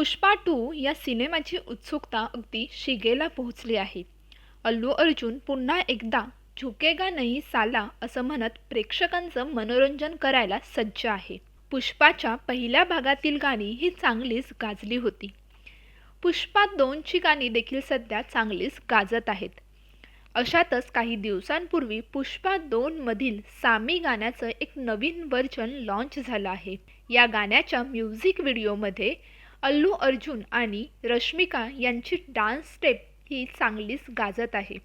Pushpa to या सिनेमाची उत्सुकता अगदी शिगेला पोहोचली आहे. अल्लू अर्जुन पुन्हा एकदा झुकेगा नाही साला असं म्हणत प्रेक्षकांचं मनोरंजन करायला सज्ज आहे. पुष्पाच्या पहिल्या भागातील गाणी ही चांगलीच गाजली होती. पुष्पा दोनची गाणी देखील सध्या चांगलीच गाजत आहेत. अशातच काही दिवसांपूर्वी पुष्पा दोनमधील सामी गाण्याचं एक नवीन व्हर्जन लॉन्च झालं आहे. या गाण्याच्या म्युझिक व्हिडिओमध्ये अल्लू अर्जुन आणि रश्मिका यांची डान्स स्टेप ही चांगलीच गाजत आहे.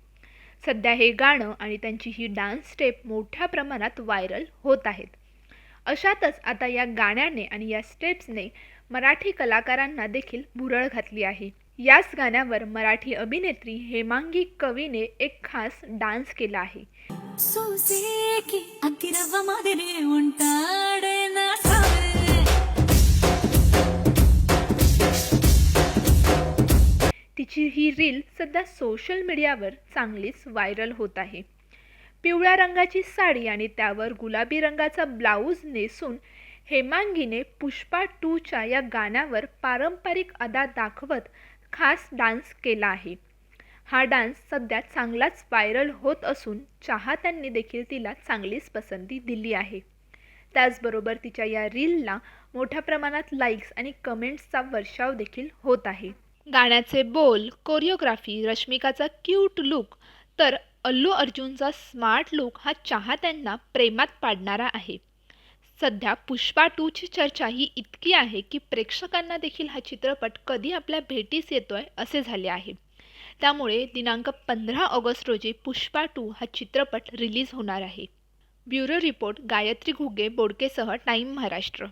सध्या हे गाणं आणि त्यांची ही डान्स स्टेप मोठ्या प्रमाणात व्हायरल होत आहेत. अशातच आता या गाण्याने आणि या स्टेप्सने मराठी कलाकारांना देखील भुरळ घातली आहे. याच गाण्यावर मराठी अभिनेत्री हेमांगी कवीने एक खास डान्स केला आहे. तिची ही रील सध्या सोशल मीडियावर चांगलीच व्हायरल होत आहे. पिवळ्या रंगाची साडी आणि त्यावर गुलाबी रंगाचा ब्लाऊज नेसून हेमांगीने पुष्पा टूच्या या गाण्यावर पारंपरिक अदा दाखवत खास डान्स केला आहे. हा डान्स सध्या चांगलाच व्हायरल होत असून चाहत्यांनी देखील तिला चांगलीच पसंती दिली आहे. त्याचबरोबर तिच्या या रीलला मोठ्या प्रमाणात लाईक्स आणि कमेंट्सचा वर्षाव देखील होत आहे. गाण्याचे बोल कोरिओग्राफी रश्मिकाचा क्यूट लुक तर अल्लू अर्जुनचा स्मार्ट लुक हा चाहत्यांना प्रेमात पाडणारा आहे. सध्या पुष्पा टूची चर्चा ही इतकी आहे की प्रेक्षकांना देखील हा चित्रपट कधी आपल्या भेटीस येतोय असे झाले आहे. त्यामुळे दिनांक पंधरा ऑगस्ट रोजी पुष्पा टू हा चित्रपट रिलीज होणार आहे. ब्युरो रिपोर्ट गायत्री घुगे बोडकेसह टाईम महाराष्ट्र.